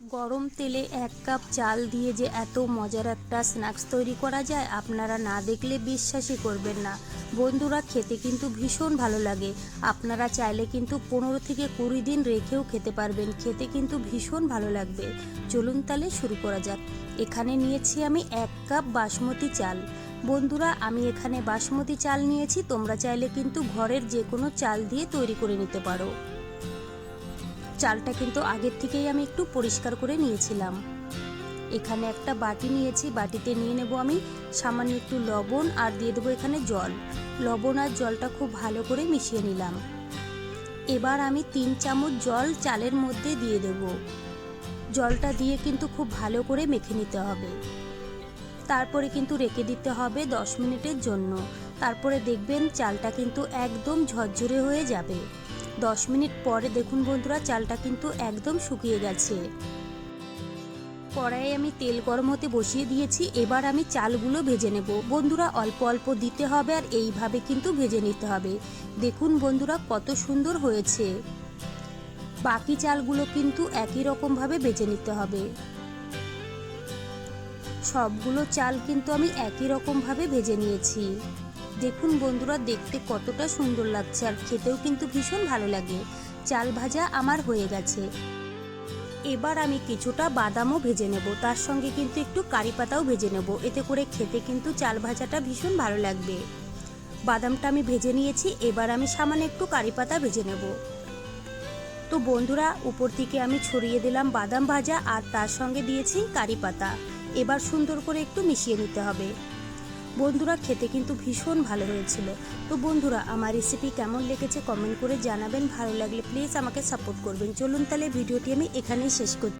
গরম তেলে এক কাপ চাল দিয়ে যে এত মজার একটা স্ন্যাক্স তৈরি করা যায়, আপনারা না দেখলে বিশ্বাসই করবেন না। বন্ধুরা, খেতে কিন্তু ভীষণ ভালো লাগে। আপনারা চাইলে কিন্তু পনেরো থেকে কুড়ি দিন রেখেও খেতে পারবেন। খেতে কিন্তু ভীষণ ভালো লাগবে। চলুন তাহলে শুরু করা যাক। এখানে নিয়েছি আমি এক কাপ বাসমতি চাল। বন্ধুরা, আমি এখানে বাসমতি চাল নিয়েছি। তোমরা চাইলে কিন্তু ঘরের যে কোনো চাল দিয়ে তৈরি করে নিতে পারো। চালটা কিন্তু আগের থেকেই আমি একটু পরিষ্কার করে নিয়েছিলাম। এখানে একটা বাটি নিয়েছি, বাটিতে নিয়ে নেব আমি সামান্য একটু লবণ আর দিয়ে দেবো এখানে জল। লবণ আর জলটা খুব ভালো করে মিশিয়ে নিলাম। এবার আমি তিন চামচ জল চালের মধ্যে দিয়ে দেব। জলটা দিয়ে কিন্তু খুব ভালো করে মেখে নিতে হবে। তারপরে কিন্তু রেখে দিতে হবে দশ মিনিটের জন্য। তারপরে দেখবেন চালটা কিন্তু একদম ঝরঝরে হয়ে যাবে। দশ মিনিট পরে দেখুন বন্ধুরা, চালটা কিন্তু একদম শুকিয়ে গেছে। কড়াইয়ে আমি তেল গরম হতে বসিয়ে দিয়েছি, এবার আমি চালগুলো ভেজে নেব। বন্ধুরা, অল্প অল্প দিতে হবে আর এইভাবে কিন্তু ভেজে নিতে হবে। দেখুন বন্ধুরা, কত সুন্দর হয়েছে। বাকি চালগুলো কিন্তু একই রকমভাবে ভেজে নিতে হবে। সবগুলো চাল কিন্তু আমি একই রকমভাবে ভেজে নিয়েছি। দেখুন বন্ধুরা, দেখতে কতটা সুন্দর লাগছে আর খেতেও কিন্তু ভীষণ ভালো লাগে। চাল ভাজা আমার হয়ে গেছে। এবার আমি কিছুটা বাদামও ভেজে নেব। তার সঙ্গে কিন্তু একটু কারি পাতাও ভেজে নেব। এতে করে খেতে কিন্তু চাল ভাজাটা ভীষণ ভালো লাগবে। বাদামটা আমি ভেজে নিয়েছি। এবার আমি সামান্য একটু কারি পাতা ভেজে নেব। তো বন্ধুরা, উপর থেকে আমি ছড়িয়ে দিলাম বাদাম ভাজা আর তার সঙ্গে দিয়েছি কারি পাতা। এবার সুন্দর করে একটু মিশিয়ে নিতে হবে। বন্ধুরা, খেতে কিন্তু ভীষণ ভালো হয়েছিল। তো বন্ধুরা, আমার রেসিপি কেমন লেগেছে কমেন্ট করে জানাবেন। ভালো লাগলে প্লিজ আমাকে সাপোর্ট করবেন। চলুন তাহলে ভিডিওটি আমি এখানেই শেষ করছি